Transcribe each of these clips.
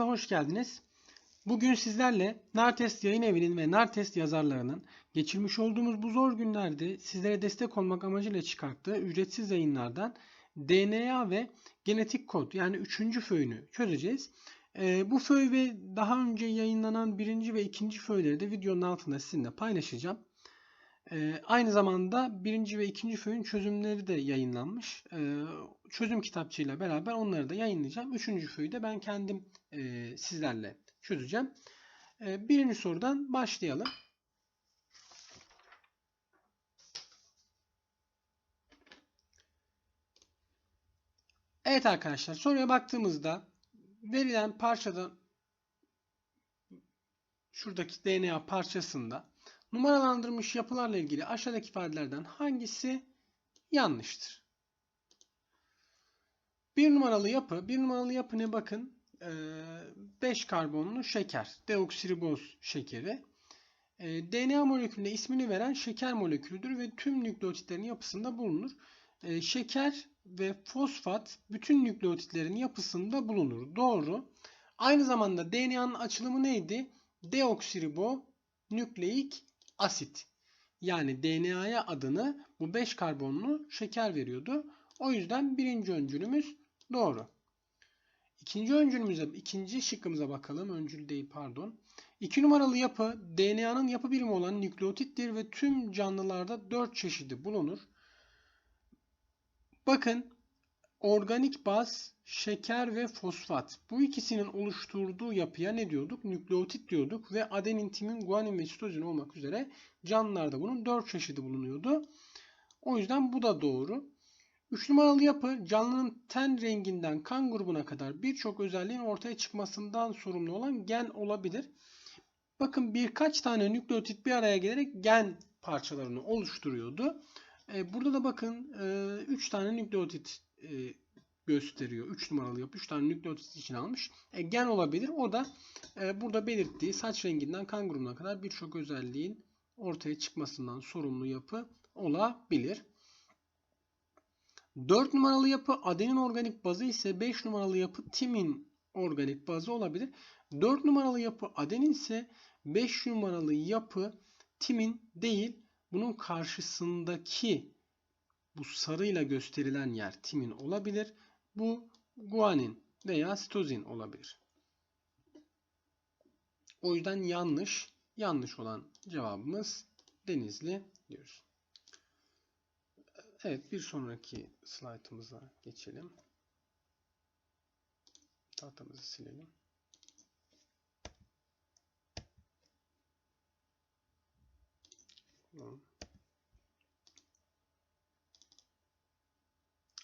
kanalımıza hoş geldiniz. Bugün sizlerle Nartest Yayın Evi'nin ve Nartest yazarlarının geçirmiş olduğumuz bu zor günlerde sizlere destek olmak amacıyla çıkarttığı ücretsiz yayınlardan DNA ve genetik kod yani üçüncü föyünü çözeceğiz. Ee, bu föy ve daha önce yayınlanan birinci ve ikinci föyleri de videonun altında sizinle paylaşacağım. Ee, aynı zamanda birinci ve ikinci föyün çözümleri de yayınlanmış. Ee, çözüm kitapçığıyla beraber onları da yayınlayacağım. Üçüncü föyü de ben kendim e, sizlerle çözeceğim. Ee, birinci sorudan başlayalım. Evet arkadaşlar soruya baktığımızda verilen parçada şuradaki DNA parçasında numaralandırılmış yapılarla ilgili aşağıdaki ifadelerden hangisi yanlıştır? Bir numaralı yapı, bir numaralı yapı ne bakın 5 karbonlu şeker, deoksiriboz şekeri. DNA molekülüne ismini veren şeker molekülüdür ve tüm nükleotitlerin yapısında bulunur. Şeker ve fosfat bütün nükleotitlerin yapısında bulunur. Doğru. Aynı zamanda DNA'nın açılımı neydi? Deoksiribo nükleik asit. Yani DNA'ya adını bu 5 karbonlu şeker veriyordu. O yüzden birinci öncülümüz doğru. İkinci öncülümüze, ikinci şıkkımıza bakalım. Öncül değil pardon. İki numaralı yapı DNA'nın yapı birimi olan nükleotittir ve tüm canlılarda 4 çeşidi bulunur. Bakın organik baz, şeker ve fosfat. Bu ikisinin oluşturduğu yapıya ne diyorduk? Nükleotit diyorduk ve adenin, timin, guanin ve sitozin olmak üzere canlılarda bunun 4 çeşidi bulunuyordu. O yüzden bu da doğru. 3 numaralı yapı canlının ten renginden kan grubuna kadar birçok özelliğin ortaya çıkmasından sorumlu olan gen olabilir. Bakın birkaç tane nükleotit bir araya gelerek gen parçalarını oluşturuyordu. E, burada da bakın 3 e, tane nükleotit e, gösteriyor. 3 numaralı yapı 3 tane nükleotit için almış. gen olabilir. O da burada belirttiği saç renginden kan grubuna kadar birçok özelliğin ortaya çıkmasından sorumlu yapı olabilir. 4 numaralı yapı adenin organik bazı ise 5 numaralı yapı timin organik bazı olabilir. 4 numaralı yapı adenin ise 5 numaralı yapı timin değil bunun karşısındaki bu sarıyla gösterilen yer timin olabilir. Bu guanin veya sitozin olabilir. O yüzden yanlış, yanlış olan cevabımız Denizli diyoruz. Evet bir sonraki slaytımıza geçelim. Tahtamızı silelim.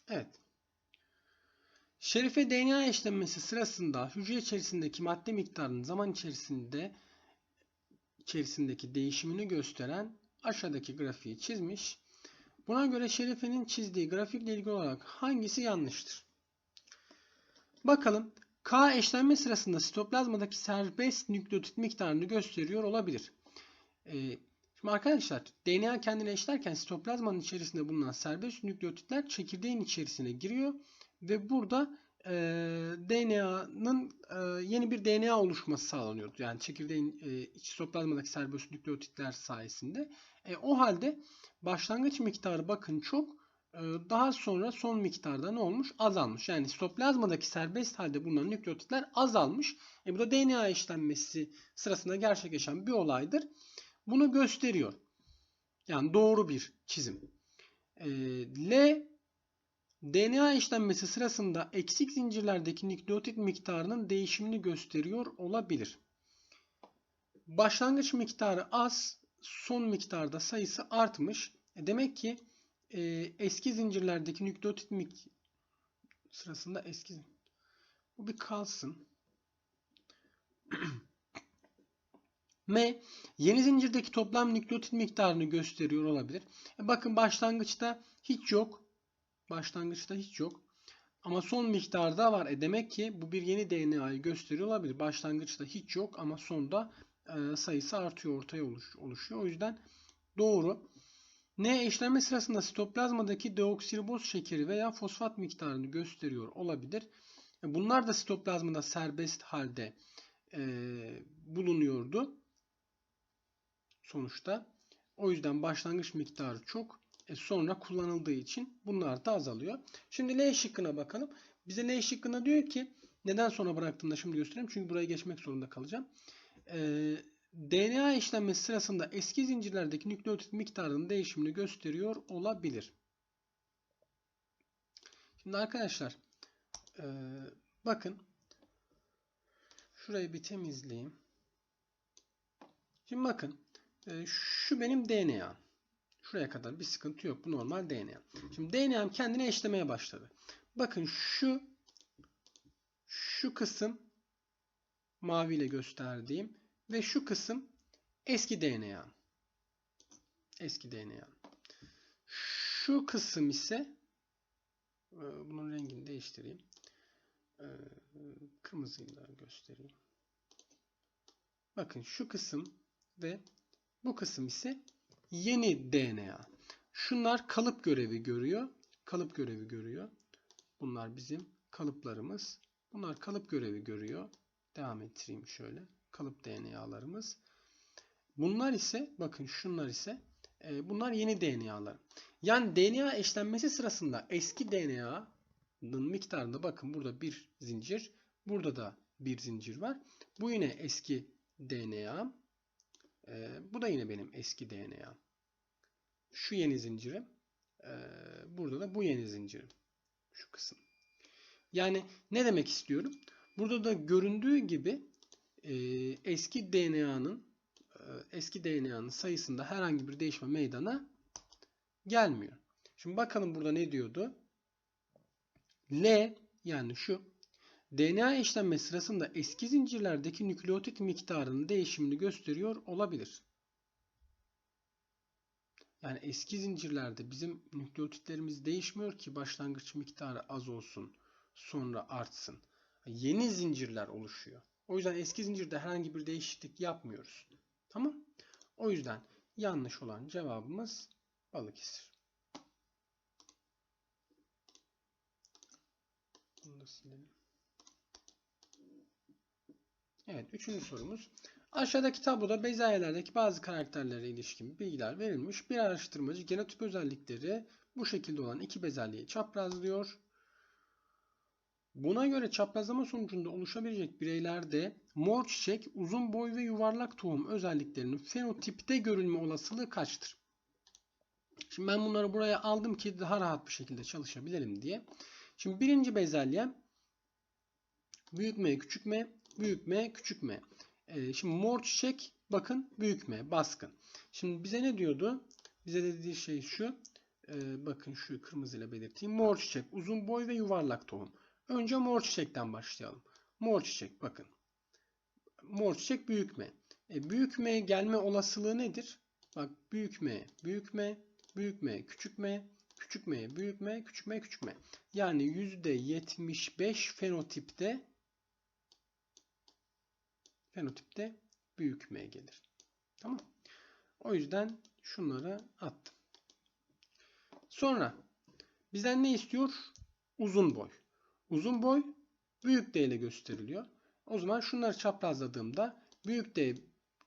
Evet. Şerife DNA eşlenmesi sırasında hücre içerisindeki madde miktarının zaman içerisinde içerisindeki değişimini gösteren aşağıdaki grafiği çizmiş. Buna göre Şerife'nin çizdiği grafikle ilgili olarak hangisi yanlıştır? Bakalım. K eşlenme sırasında sitoplazmadaki serbest nükleotit miktarını gösteriyor olabilir. Ee, şimdi arkadaşlar DNA kendine eşlerken sitoplazmanın içerisinde bulunan serbest nükleotitler çekirdeğin içerisine giriyor ve burada e, DNA'nın e, yeni bir DNA oluşması sağlanıyor. Yani çekirdeğin e, sitoplazmadaki serbest nükleotitler sayesinde. E, o halde başlangıç miktarı bakın çok e, daha sonra son miktarda ne olmuş? Azalmış. Yani sitoplazmadaki serbest halde bulunan nükleotitler azalmış. E, bu da DNA işlenmesi sırasında gerçekleşen bir olaydır. Bunu gösteriyor. Yani doğru bir çizim. E, L DNA işlenmesi sırasında eksik zincirlerdeki nükleotit miktarının değişimini gösteriyor olabilir. Başlangıç miktarı az, son miktarda sayısı artmış. E demek ki e, eski zincirlerdeki nükleotit mik sırasında eski bu bir kalsın. M yeni zincirdeki toplam nükleotit miktarını gösteriyor olabilir. E bakın başlangıçta hiç yok. Başlangıçta hiç yok. Ama son miktarda var. E demek ki bu bir yeni DNA'yı gösteriyor olabilir. Başlangıçta hiç yok ama sonda e, sayısı artıyor, ortaya oluş, oluşuyor. O yüzden doğru. N eşlenme sırasında sitoplazmadaki deoksiriboz şekeri veya fosfat miktarını gösteriyor olabilir. E, Bunlar da sitoplazmada serbest halde e, bulunuyordu. Sonuçta. O yüzden başlangıç miktarı çok. E, sonra kullanıldığı için bunlar da azalıyor. Şimdi L şıkkına bakalım. Bize L şıkkına diyor ki neden sonra bıraktığımda şimdi göstereyim. Çünkü buraya geçmek zorunda kalacağım. E, DNA işlenmesi sırasında eski zincirlerdeki nükleotit miktarının değişimini gösteriyor olabilir. Şimdi arkadaşlar e, bakın şurayı bir temizleyeyim. Şimdi bakın şu benim DNA. Şuraya kadar bir sıkıntı yok. Bu normal DNA. Şimdi DNA'm kendine eşlemeye başladı. Bakın şu şu kısım maviyle gösterdiğim ve şu kısım eski DNA. Eski DNA. Şu kısım ise e, bunun rengini değiştireyim. E, Kırmızıyla göstereyim. Bakın şu kısım ve bu kısım ise yeni DNA. Şunlar kalıp görevi görüyor. Kalıp görevi görüyor. Bunlar bizim kalıplarımız. Bunlar kalıp görevi görüyor. Devam ettireyim şöyle. Kalıp DNA'larımız. Bunlar ise bakın şunlar ise e, bunlar yeni DNA'lar. Yani DNA eşlenmesi sırasında eski DNA'nın miktarında bakın burada bir zincir. Burada da bir zincir var. Bu yine eski DNA. E, bu da yine benim eski DNA. Şu yeni zincirim. E, burada da bu yeni zincirim. Şu kısım. Yani ne demek istiyorum? Burada da göründüğü gibi e, eski DNA'nın e, eski DNA'nın sayısında herhangi bir değişme meydana gelmiyor. Şimdi bakalım burada ne diyordu? L yani şu DNA işlenme sırasında eski zincirlerdeki nükleotit miktarının değişimini gösteriyor olabilir. Yani eski zincirlerde bizim nükleotitlerimiz değişmiyor ki başlangıç miktarı az olsun, sonra artsın. Yeni zincirler oluşuyor. O yüzden eski zincirde herhangi bir değişiklik yapmıyoruz. Tamam? O yüzden yanlış olan cevabımız Balıkesir. Bunu da silelim. Evet, üçüncü sorumuz. Aşağıdaki tabloda bezelyelerdeki bazı karakterlere ilişkin bilgiler verilmiş. Bir araştırmacı genotip özellikleri bu şekilde olan iki bezelyeyi çaprazlıyor. Buna göre çaprazlama sonucunda oluşabilecek bireylerde mor çiçek, uzun boy ve yuvarlak tohum özelliklerinin fenotipte görülme olasılığı kaçtır? Şimdi ben bunları buraya aldım ki daha rahat bir şekilde çalışabilirim diye. Şimdi birinci bezelye büyük M, küçük M, büyük M, küçük M. Ee, şimdi mor çiçek bakın büyük M, baskın. Şimdi bize ne diyordu? Bize dediği şey şu. Ee, bakın şu kırmızıyla belirteyim. Mor çiçek, uzun boy ve yuvarlak tohum. Önce mor çiçekten başlayalım. Mor çiçek bakın. Mor çiçek büyük M. E, büyük M gelme olasılığı nedir? Bak büyük M, büyük M, büyük M, küçük M, küçük M, büyük M, küçük M, küçük M. Yani %75 fenotipte fenotipte büyük M gelir. Tamam. O yüzden şunları attım. Sonra bizden ne istiyor? Uzun boy. Uzun boy büyük D ile gösteriliyor. O zaman şunları çaprazladığımda büyük D,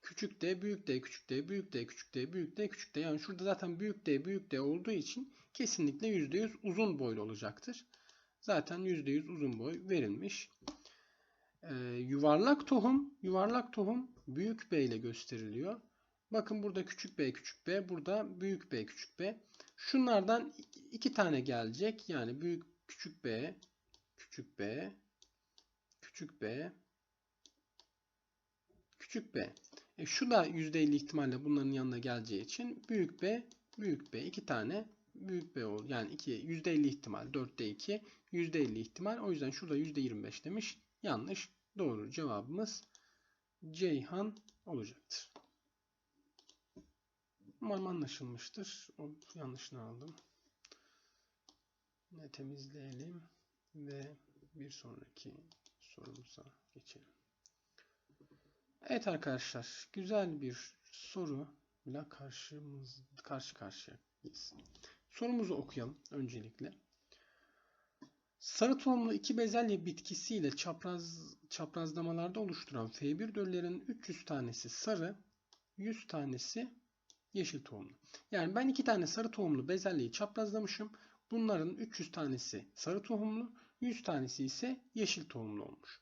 küçük D, büyük D, küçük D, büyük D, küçük D, büyük D, küçük D. Yani şurada zaten büyük D, büyük D olduğu için kesinlikle %100 uzun boylu olacaktır. Zaten %100 uzun boy verilmiş. Ee, yuvarlak tohum, yuvarlak tohum büyük B ile gösteriliyor. Bakın burada küçük b, küçük b, burada büyük B, küçük b. Şunlardan iki tane gelecek. Yani büyük küçük b, küçük b, küçük b, küçük b. E şu da %50 ihtimalle bunların yanına geleceği için büyük b, büyük b. iki tane büyük b oldu. Yani iki, %50 ihtimal. 4'te 2, %50 ihtimal. O yüzden şurada %25 demiş. Yanlış. Doğru cevabımız Ceyhan olacaktır. Umarım anlaşılmıştır. O yanlışını aldım. Ne temizleyelim ve bir sonraki sorumuza geçelim. Evet arkadaşlar, güzel bir soruyla karşımız karşı karşıyayız. Sorumuzu okuyalım öncelikle. Sarı tohumlu iki bezelye bitkisiyle çapraz çaprazlamalarda oluşturan F1 döllerin 300 tanesi sarı, 100 tanesi yeşil tohumlu. Yani ben iki tane sarı tohumlu bezelyeyi çaprazlamışım. Bunların 300 tanesi sarı tohumlu, 100 tanesi ise yeşil tohumlu olmuş.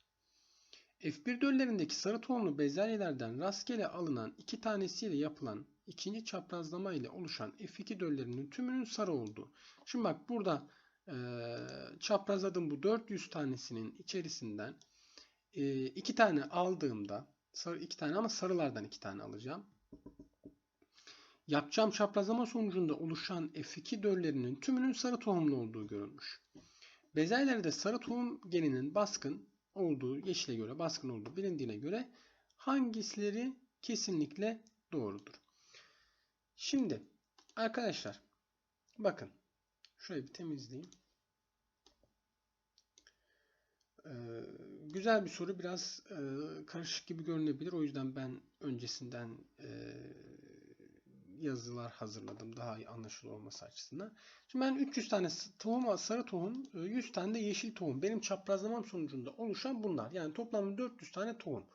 F1 döllerindeki sarı tohumlu bezelyelerden rastgele alınan iki tanesiyle yapılan ikinci çaprazlama ile oluşan F2 döllerinin tümünün sarı olduğu. Şimdi bak burada çaprazladım bu 400 tanesinin içerisinden e, iki tane aldığımda sarı iki tane ama sarılardan iki tane alacağım. Yapacağım çaprazlama sonucunda oluşan F2 döllerinin tümünün sarı tohumlu olduğu görülmüş. Bezelyelerde sarı tohum geninin baskın olduğu, yeşile göre baskın olduğu bilindiğine göre hangisileri kesinlikle doğrudur? Şimdi arkadaşlar bakın şöyle bir temizleyeyim. Ee, güzel bir soru biraz e, karışık gibi görünebilir. O yüzden ben öncesinden e, yazılar hazırladım daha iyi anlaşılır olması açısından. Şimdi ben 300 tane tohum, sarı tohum, 100 tane de yeşil tohum. Benim çaprazlamam sonucunda oluşan bunlar. Yani toplamda 400 tane tohum.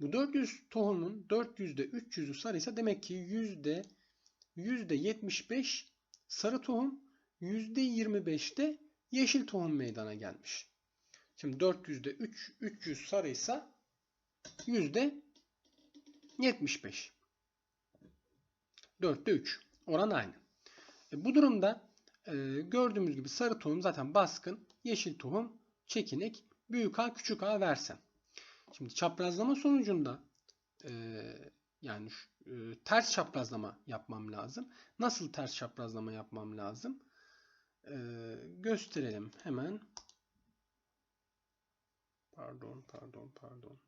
Bu 400 tohumun 400'de 300'ü sarıysa demek ki yüzde 75 sarı tohum, %25'de yeşil tohum meydana gelmiş. Şimdi 400'de 3, 300 sarıysa %75. 4'te 3. Oran aynı. E, bu durumda e, gördüğümüz gibi sarı tohum zaten baskın, yeşil tohum çekinik, büyük A küçük A versem. Şimdi çaprazlama sonucunda e, yani e, ters çaprazlama yapmam lazım. Nasıl ters çaprazlama yapmam lazım? E, gösterelim hemen. Pardon, pardon, pardon.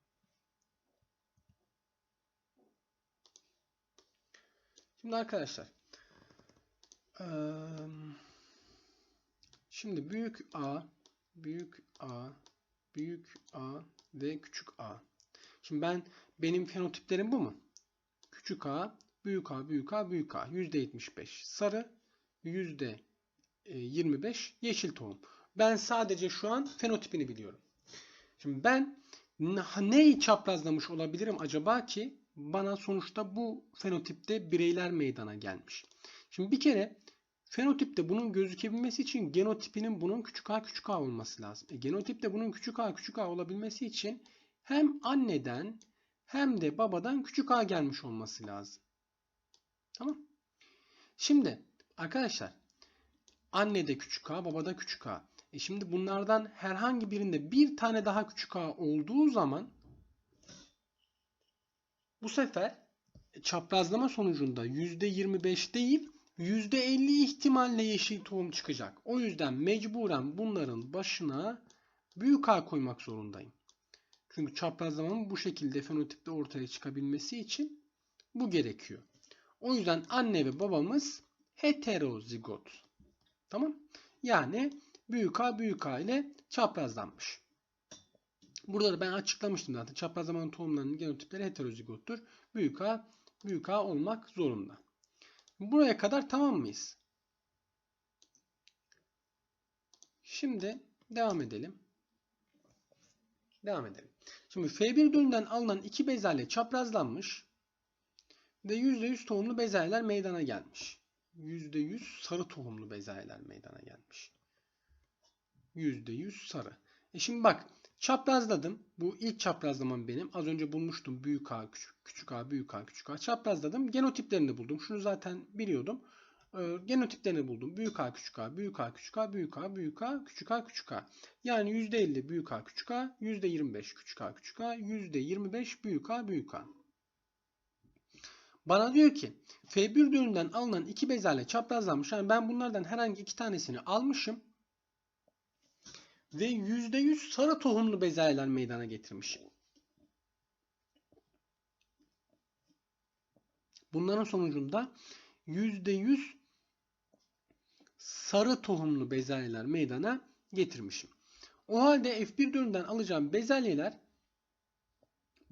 Şimdi arkadaşlar şimdi büyük A, büyük A, büyük A ve küçük A. Şimdi ben benim fenotiplerim bu mu? Küçük A, büyük A, büyük A, büyük A. %75 sarı, %25 yeşil tohum. Ben sadece şu an fenotipini biliyorum. Şimdi ben neyi çaprazlamış olabilirim acaba ki bana sonuçta bu fenotipte bireyler meydana gelmiş. Şimdi bir kere fenotipte bunun gözükebilmesi için genotipinin bunun küçük a küçük a olması lazım. E, genotipte bunun küçük a küçük a olabilmesi için hem anneden hem de babadan küçük a gelmiş olması lazım. Tamam. Şimdi arkadaşlar annede küçük a babada küçük a. E şimdi bunlardan herhangi birinde bir tane daha küçük a olduğu zaman bu sefer çaprazlama sonucunda %25 değil %50 ihtimalle yeşil tohum çıkacak. O yüzden mecburen bunların başına büyük A koymak zorundayım. Çünkü çaprazlamanın bu şekilde fenotipte ortaya çıkabilmesi için bu gerekiyor. O yüzden anne ve babamız heterozigot. Tamam? Yani büyük A büyük A ile çaprazlanmış. Burada da ben açıklamıştım zaten. Çaprazlamanın tohumlarının genotipleri heterozigottur. Büyük A, büyük A olmak zorunda. Buraya kadar tamam mıyız? Şimdi devam edelim. Devam edelim. Şimdi F1 dönümden alınan iki bezelye çaprazlanmış ve %100 tohumlu bezelyeler meydana gelmiş. %100 sarı tohumlu bezelyeler meydana gelmiş. %100 sarı. E şimdi bak Çaprazladım. Bu ilk çaprazlamam benim. Az önce bulmuştum. Büyük A, küçük, küçük A, büyük A, küçük A. Çaprazladım. Genotiplerini buldum. Şunu zaten biliyordum. Ee, genotiplerini buldum. Büyük A, küçük A, büyük A, küçük A, büyük A, büyük A, küçük A, küçük A. Yani %50 büyük A, küçük A, %25 küçük A, küçük A, %25 büyük A, büyük A. Bana diyor ki F1 dönümden alınan iki bezelye çaprazlanmış. Yani ben bunlardan herhangi iki tanesini almışım ve %100 sarı tohumlu bezelyeler meydana getirmiş. Bunların sonucunda %100 sarı tohumlu bezelyeler meydana getirmişim. O halde F1 dönümden alacağım bezelyeler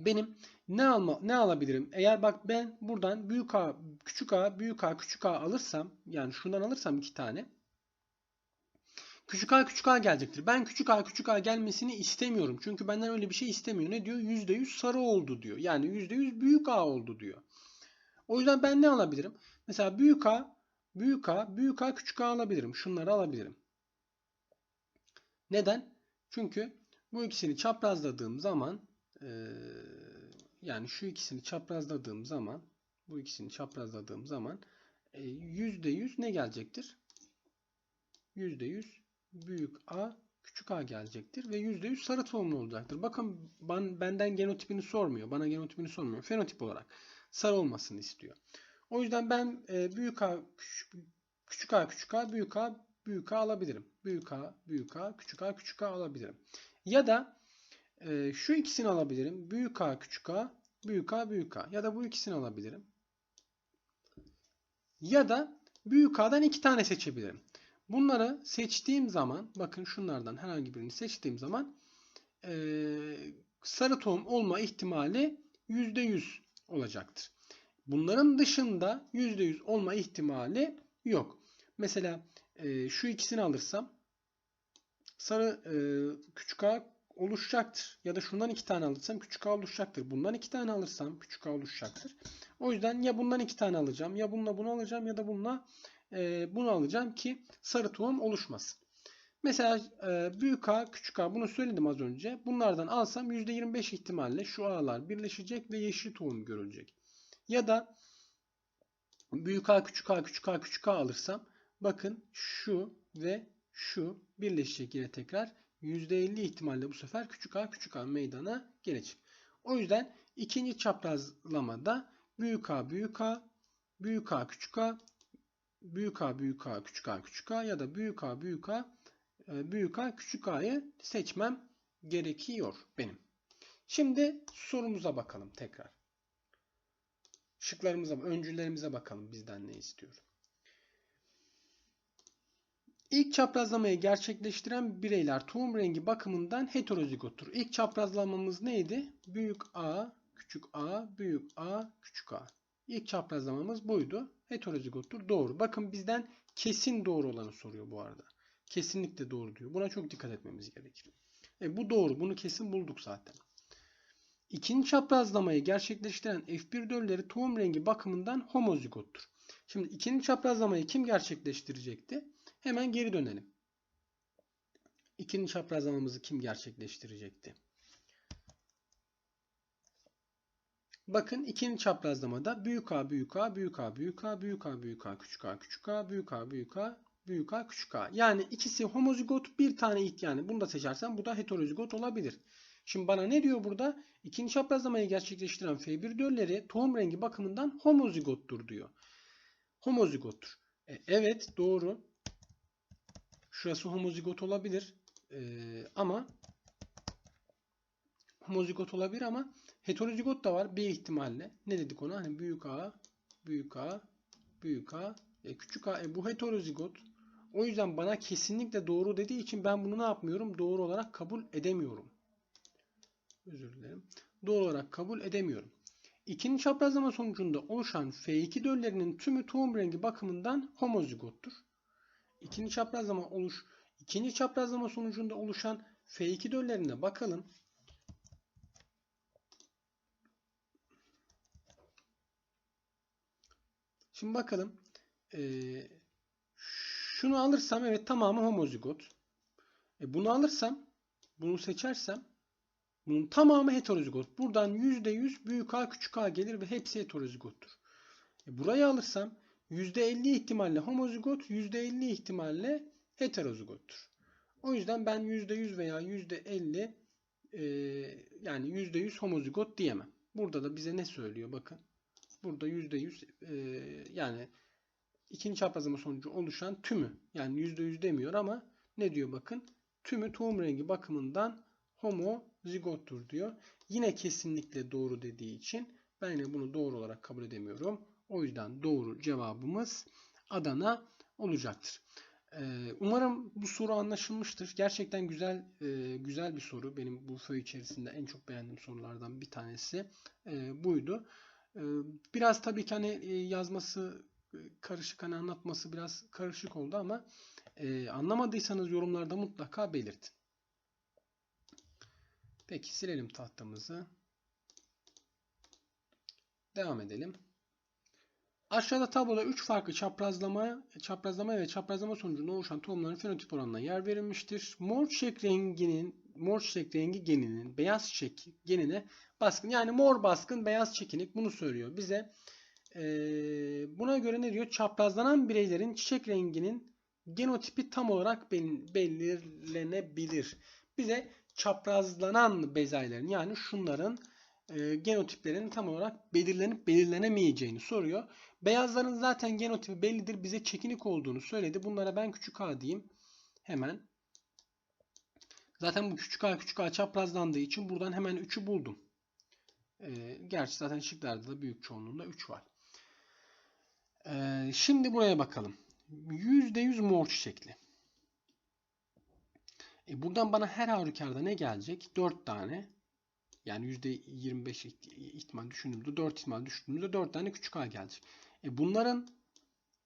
benim ne alma ne alabilirim? Eğer bak ben buradan büyük A, küçük A, büyük A, küçük A alırsam yani şundan alırsam iki tane Küçük a küçük a gelecektir. Ben küçük a küçük a gelmesini istemiyorum. Çünkü benden öyle bir şey istemiyor. Ne diyor? %100 sarı oldu diyor. Yani %100 büyük a oldu diyor. O yüzden ben ne alabilirim? Mesela büyük a, büyük a, büyük a küçük a alabilirim. Şunları alabilirim. Neden? Çünkü bu ikisini çaprazladığım zaman eee, yani şu ikisini çaprazladığım zaman bu ikisini çaprazladığım zaman e, %100 ne gelecektir? %100 büyük A küçük a gelecektir ve %100 sarı tohumlu olacaktır. Bakın ben, benden genotipini sormuyor. Bana genotipini sormuyor. Fenotip olarak sarı olmasını istiyor. O yüzden ben e, büyük A küçük, küçük A küçük A büyük A büyük A alabilirim. Büyük A büyük A küçük A küçük A alabilirim. Ya da e, şu ikisini alabilirim. Büyük A küçük A büyük A büyük A ya da bu ikisini alabilirim. Ya da büyük A'dan iki tane seçebilirim. Bunları seçtiğim zaman bakın şunlardan herhangi birini seçtiğim zaman e, sarı tohum olma ihtimali %100 olacaktır. Bunların dışında %100 olma ihtimali yok. Mesela e, şu ikisini alırsam sarı e, küçük a oluşacaktır. Ya da şundan iki tane alırsam küçük a oluşacaktır. Bundan iki tane alırsam küçük a oluşacaktır. O yüzden ya bundan iki tane alacağım ya bununla bunu alacağım ya da bununla e, bunu alacağım ki sarı tohum oluşmasın. Mesela e, büyük A, küçük A bunu söyledim az önce. Bunlardan alsam %25 ihtimalle şu A'lar birleşecek ve yeşil tohum görülecek. Ya da büyük A, küçük A, küçük A, küçük A alırsam bakın şu ve şu birleşecek yine tekrar %50 ihtimalle bu sefer küçük A, küçük A meydana gelecek. O yüzden ikinci çaprazlamada büyük A, büyük A, büyük A, küçük A büyük A büyük A küçük A küçük A ya da büyük A büyük A e, büyük A küçük A'yı seçmem gerekiyor benim. Şimdi sorumuza bakalım tekrar. Şıklarımıza, öncüllerimize bakalım bizden ne istiyor. İlk çaprazlamayı gerçekleştiren bireyler tohum rengi bakımından heterozigottur. İlk çaprazlamamız neydi? Büyük A, küçük A, büyük A, küçük A. İlk çaprazlamamız buydu. Heterozigottur. Doğru. Bakın bizden kesin doğru olanı soruyor bu arada. Kesinlikle doğru diyor. Buna çok dikkat etmemiz gerekir. E, bu doğru. Bunu kesin bulduk zaten. İkinci çaprazlamayı gerçekleştiren F1 dölleri tohum rengi bakımından homozigottur. Şimdi ikinci çaprazlamayı kim gerçekleştirecekti? Hemen geri dönelim. İkinci çaprazlamamızı kim gerçekleştirecekti? Bakın ikinci çaprazlamada büyük A büyük A büyük A büyük A büyük A büyük A küçük A küçük A büyük A büyük A büyük A küçük A. Yani ikisi homozigot bir tane it yani bunu da seçersen bu da heterozigot olabilir. Şimdi bana ne diyor burada? İkinci çaprazlamayı gerçekleştiren F1 dölleri tohum rengi bakımından homozigottur diyor. Homozigottur. E, evet doğru. Şurası homozigot olabilir. E, ama homozigot olabilir ama Heterozigot da var bir ihtimalle. Ne dedik ona? Hani büyük A, büyük A, büyük A, e, küçük A. E, bu heterozigot. O yüzden bana kesinlikle doğru dediği için ben bunu ne yapmıyorum? Doğru olarak kabul edemiyorum. Özür dilerim. Doğru olarak kabul edemiyorum. İkinci çaprazlama sonucunda oluşan F2 döllerinin tümü tohum rengi bakımından homozigottur. İkinci çaprazlama oluş ikinci çaprazlama sonucunda oluşan F2 döllerine bakalım. Şimdi bakalım. Ee, şunu alırsam evet tamamı homozigot. E, bunu alırsam bunu seçersem bunun tamamı heterozigot. Buradan %100 büyük A küçük A gelir ve hepsi heterozigottur. E, burayı alırsam %50 ihtimalle homozigot, %50 ihtimalle heterozigottur. O yüzden ben %100 veya %50 e, yani %100 homozigot diyemem. Burada da bize ne söylüyor bakın. Burada %100 e, yani ikinci çaprazlama sonucu oluşan tümü yani %100 demiyor ama ne diyor bakın tümü tohum rengi bakımından homozigottur diyor. Yine kesinlikle doğru dediği için ben yine bunu doğru olarak kabul edemiyorum. O yüzden doğru cevabımız Adana olacaktır. Ee, umarım bu soru anlaşılmıştır. Gerçekten güzel e, güzel bir soru. Benim bu föy içerisinde en çok beğendiğim sorulardan bir tanesi e, buydu. Ee, biraz tabii ki hani e, yazması karışık hani anlatması biraz karışık oldu ama anlamadıysanız yorumlarda mutlaka belirtin. Peki silelim tahtamızı. Devam edelim. Aşağıda tabloda 3 farklı çaprazlama, çaprazlama ve çaprazlama sonucunda oluşan tohumların fenotip oranına yer verilmiştir. Mor çiçek renginin mor çiçek rengi geninin beyaz çiçek genine baskın yani mor baskın beyaz çekinik bunu söylüyor bize. Ee, buna göre ne diyor? Çaprazlanan bireylerin çiçek renginin genotipi tam olarak belirlenebilir. Bize çaprazlanan bezayların yani şunların e, genotiplerin tam olarak belirlenip belirlenemeyeceğini soruyor. Beyazların zaten genotipi bellidir. Bize çekinik olduğunu söyledi. Bunlara ben küçük a diyeyim. Hemen. Zaten bu küçük a küçük a çaprazlandığı için buradan hemen 3'ü buldum. E, gerçi zaten şıklarda da büyük çoğunluğunda 3 var. E, şimdi buraya bakalım. %100 mor çiçekli. E, buradan bana her halükarda ne gelecek? 4 tane. Yani %25 ihtimal düşündüğümüzde 4 ihtimal düşündüğümüzde 4 tane küçük a gelecek. E bunların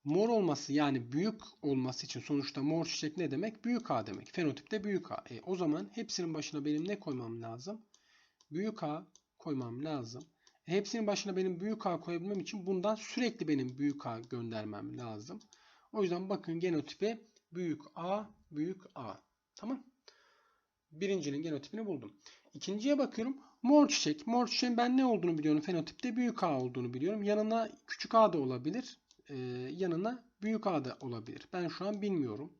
mor olması yani büyük olması için sonuçta mor çiçek ne demek? Büyük A demek. Fenotipte büyük A. E, o zaman hepsinin başına benim ne koymam lazım? Büyük A koymam lazım. E, hepsinin başına benim büyük A koyabilmem için bundan sürekli benim büyük A göndermem lazım. O yüzden bakın genotipi büyük A, büyük A. Tamam. Birincinin genotipini buldum. İkinciye bakıyorum. Mor çiçek. Mor çiçeğin ben ne olduğunu biliyorum. Fenotipte büyük A olduğunu biliyorum. Yanına küçük A da olabilir. Ee, yanına büyük A da olabilir. Ben şu an bilmiyorum.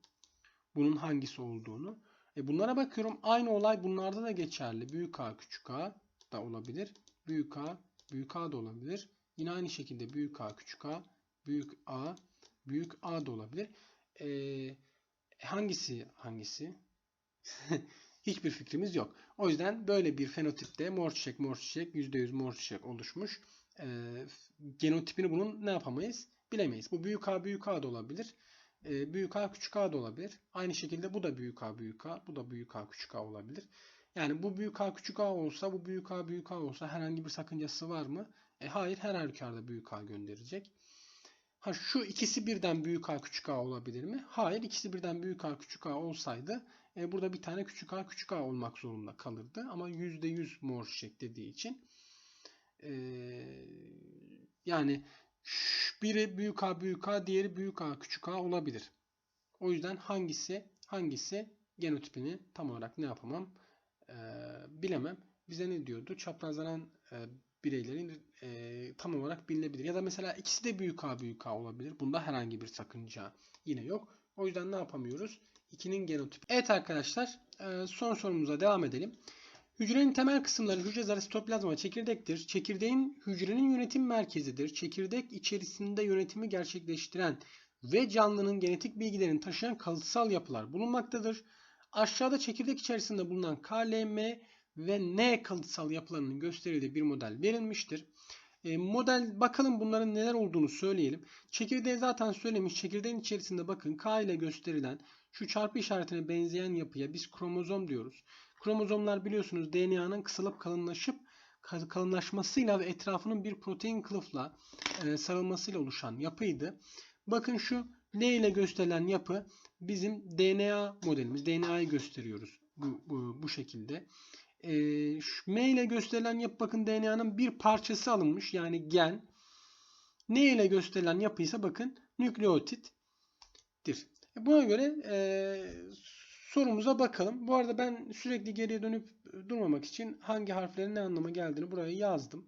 Bunun hangisi olduğunu. E bunlara bakıyorum. Aynı olay bunlarda da geçerli. Büyük A, küçük A da olabilir. Büyük A, büyük A da olabilir. Yine aynı şekilde büyük A, küçük A, büyük A, büyük A da olabilir. Ee, hangisi hangisi? Hiçbir fikrimiz yok. O yüzden böyle bir fenotipte mor çiçek mor çiçek %100 mor çiçek oluşmuş. E, genotipini bunun ne yapamayız? Bilemeyiz. Bu büyük A büyük A da olabilir. E, büyük A küçük A da olabilir. Aynı şekilde bu da büyük A büyük A. Bu da büyük A küçük A olabilir. Yani bu büyük A küçük A olsa bu büyük A büyük A olsa herhangi bir sakıncası var mı? E, hayır her halükarda büyük A gönderecek. Ha şu ikisi birden büyük A küçük A olabilir mi? Hayır ikisi birden büyük A küçük A olsaydı e, burada bir tane küçük a küçük a olmak zorunda kalırdı. Ama %100 mor çiçek dediği için e, yani biri büyük a büyük a diğeri büyük a küçük a olabilir. O yüzden hangisi hangisi genotipini tam olarak ne yapamam e, bilemem. Bize ne diyordu? Çaprazlanan e, bireylerin e, tam olarak bilinebilir. Ya da mesela ikisi de büyük A büyük A olabilir. Bunda herhangi bir sakınca yine yok. O yüzden ne yapamıyoruz? 2'nin genotipi. Evet arkadaşlar e, son sorumuza devam edelim. Hücrenin temel kısımları hücre zarı sitoplazma çekirdektir. Çekirdeğin hücrenin yönetim merkezidir. Çekirdek içerisinde yönetimi gerçekleştiren ve canlının genetik bilgilerini taşıyan kalıtsal yapılar bulunmaktadır. Aşağıda çekirdek içerisinde bulunan KLM ve N kalıtsal yapılarının gösterildiği bir model verilmiştir. E, model bakalım bunların neler olduğunu söyleyelim. Çekirdeği zaten söylemiş. Çekirdeğin içerisinde bakın K ile gösterilen şu çarpı işaretine benzeyen yapıya biz kromozom diyoruz. Kromozomlar biliyorsunuz DNA'nın kısalıp kalınlaşıp kalınlaşmasıyla ve etrafının bir protein kılıfla e, sarılmasıyla oluşan yapıydı. Bakın şu L ile gösterilen yapı bizim DNA modelimiz. DNA'yı gösteriyoruz bu, bu, bu şekilde. E, M ile gösterilen yapı bakın DNA'nın bir parçası alınmış yani gen. N ile gösterilen yapı ise bakın nükleotittir. Buna göre e, sorumuza bakalım. Bu arada ben sürekli geriye dönüp durmamak için hangi harflerin ne anlama geldiğini buraya yazdım.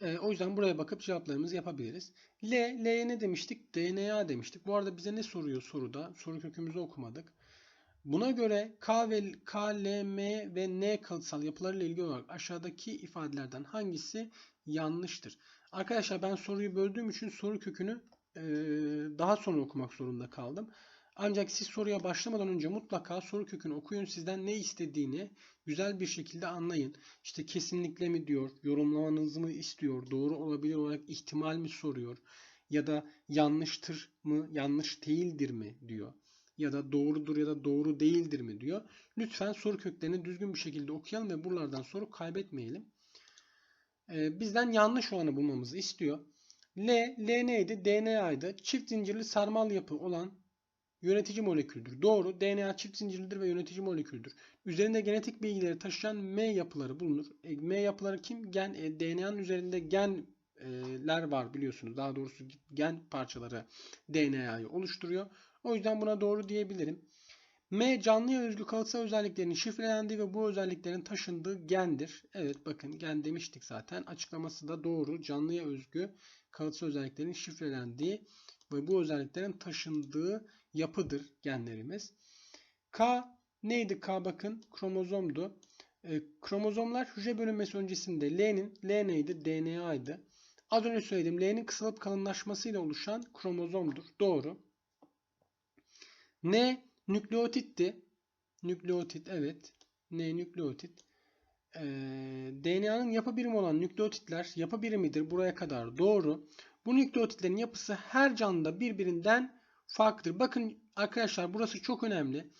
E, o yüzden buraya bakıp cevaplarımızı yapabiliriz. L, L'ye ne demiştik? DNA demiştik. Bu arada bize ne soruyor soruda? Soru kökümüzü okumadık. Buna göre K ve K, L, M ve N kalıtsal yapılarıyla ilgili olarak aşağıdaki ifadelerden hangisi yanlıştır? Arkadaşlar ben soruyu böldüğüm için soru kökünü daha sonra okumak zorunda kaldım. Ancak siz soruya başlamadan önce mutlaka soru kökünü okuyun. Sizden ne istediğini güzel bir şekilde anlayın. İşte kesinlikle mi diyor, yorumlamanızı mı istiyor, doğru olabilir olarak ihtimal mi soruyor ya da yanlıştır mı, yanlış değildir mi diyor ya da doğrudur ya da doğru değildir mi diyor. Lütfen soru köklerini düzgün bir şekilde okuyalım ve buralardan soru kaybetmeyelim. Bizden yanlış olanı bulmamızı istiyor. L, L neydi? DNA'ydı. Çift zincirli sarmal yapı olan yönetici moleküldür. Doğru. DNA çift zincirlidir ve yönetici moleküldür. Üzerinde genetik bilgileri taşıyan M yapıları bulunur. E, M yapıları kim? Gen, e, DNA'nın üzerinde genler var biliyorsunuz. Daha doğrusu gen parçaları DNA'yı oluşturuyor. O yüzden buna doğru diyebilirim. M canlıya özgü kalıtsal özelliklerinin şifrelendiği ve bu özelliklerin taşındığı gendir. Evet bakın gen demiştik zaten. Açıklaması da doğru. Canlıya özgü kalıtsal özelliklerin şifrelendiği ve bu özelliklerin taşındığı yapıdır genlerimiz. K neydi K bakın kromozomdu. E, kromozomlar hücre bölünmesi öncesinde L'nin L neydi? DNA'ydı. Az önce söyledim L'nin kısalıp kalınlaşmasıyla oluşan kromozomdur. Doğru. N nükleotitti. Nükleotit evet. N nükleotit. Ee, DNA'nın yapı birimi olan nükleotitler yapı birimidir buraya kadar doğru. Bu nükleotitlerin yapısı her canlıda birbirinden farklıdır. Bakın arkadaşlar burası çok önemli.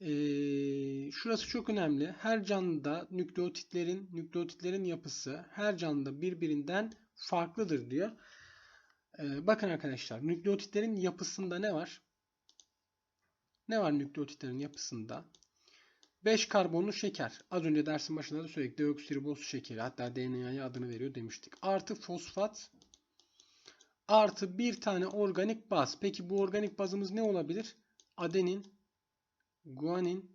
Ee, şurası çok önemli. Her canlıda nükleotitlerin nükleotitlerin yapısı her canlıda birbirinden farklıdır diyor. Ee, bakın arkadaşlar nükleotitlerin yapısında ne var? Ne var nükleotitlerin yapısında? 5 karbonlu şeker. Az önce dersin başında da söyledik. Deoksiriboz şekeri. Hatta DNA'ya adını veriyor demiştik. Artı fosfat. Artı bir tane organik baz. Peki bu organik bazımız ne olabilir? Adenin, guanin,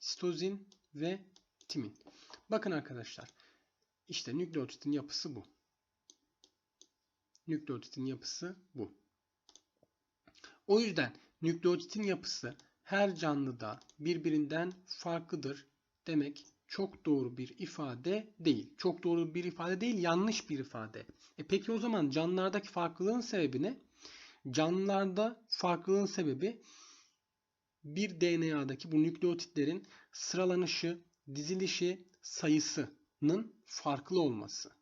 sitozin ve timin. Bakın arkadaşlar. İşte nükleotitin yapısı bu. Nükleotitin yapısı bu. O yüzden nükleotitin yapısı her canlıda birbirinden farklıdır demek çok doğru bir ifade değil. Çok doğru bir ifade değil, yanlış bir ifade. E peki o zaman canlılardaki farklılığın sebebi ne? Canlılarda farklılığın sebebi bir DNA'daki bu nükleotitlerin sıralanışı, dizilişi, sayısının farklı olması.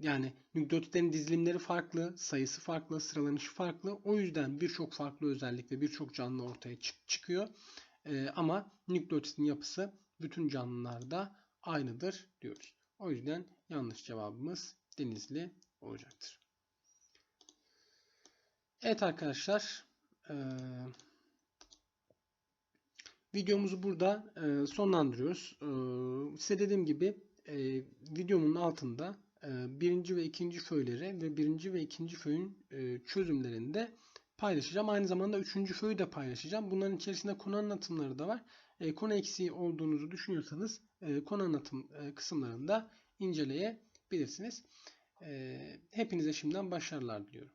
Yani nükleotitlerin dizilimleri farklı, sayısı farklı, sıralanışı farklı. O yüzden birçok farklı özellik ve birçok canlı ortaya çık çıkıyor. Ee, ama nükleotitin yapısı bütün canlılarda aynıdır diyoruz. O yüzden yanlış cevabımız denizli olacaktır. Evet arkadaşlar. E, videomuzu burada e, sonlandırıyoruz. E, size dediğim gibi e, videomun altında birinci ve ikinci föyleri ve birinci ve ikinci föyün e, çözümlerini de paylaşacağım. Aynı zamanda üçüncü föyü de paylaşacağım. Bunların içerisinde konu anlatımları da var. E, konu eksiği olduğunuzu düşünüyorsanız konu anlatım kısımlarında inceleyebilirsiniz. Hepinize şimdiden başarılar diliyorum.